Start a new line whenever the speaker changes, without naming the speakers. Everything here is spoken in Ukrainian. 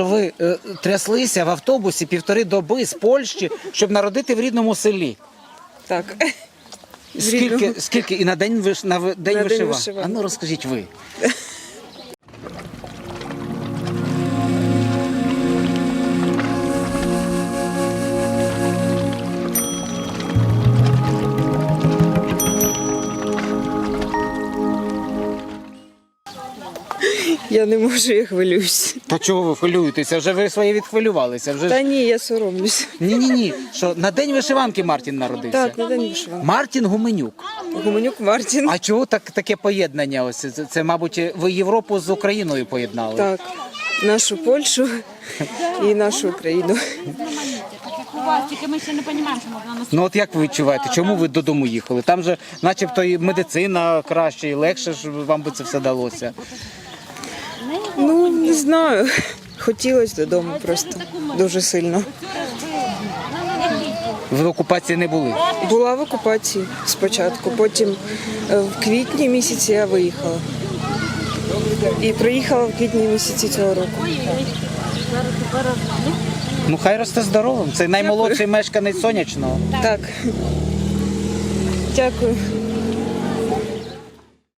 Що ви е, тряслися в автобусі півтори доби з Польщі, щоб народити в рідному селі.
Так.
Скільки, скільки і на день виш на ви- день
На день
вишива?
вишиванки.
А ну розкажіть ви.
Я не можу, я хвилююсь.
Та чого ви хвилюєтеся? Вже ви своє відхвилювалися. Вже
Та
ж...
ні, я соромлюсь.
ні, ні, ні. Що на день вишиванки Мартін народився?
Так, на день вишиванки.
Мартін Гуменюк.
Гуменюк Мартін.
А чого так таке поєднання? Ось це, це, мабуть, ви Європу з Україною поєднали.
Так. Нашу Польщу і нашу Україну.
Як у вас, тільки ми ще не розуміємо, що можна носити.
Ну от як ви відчуваєте, чому ви додому їхали? Там же, начебто, і медицина краще, і легше ж вам би це все далося.
Ну, не знаю. Хотілося додому просто дуже сильно.
Ви в окупації не були.
Була в окупації спочатку, потім е, в квітні місяці я виїхала. І приїхала в квітні місяці цього року.
Ну хай росте здоровим. Це наймолодший мешканець сонячного.
Так. Дякую.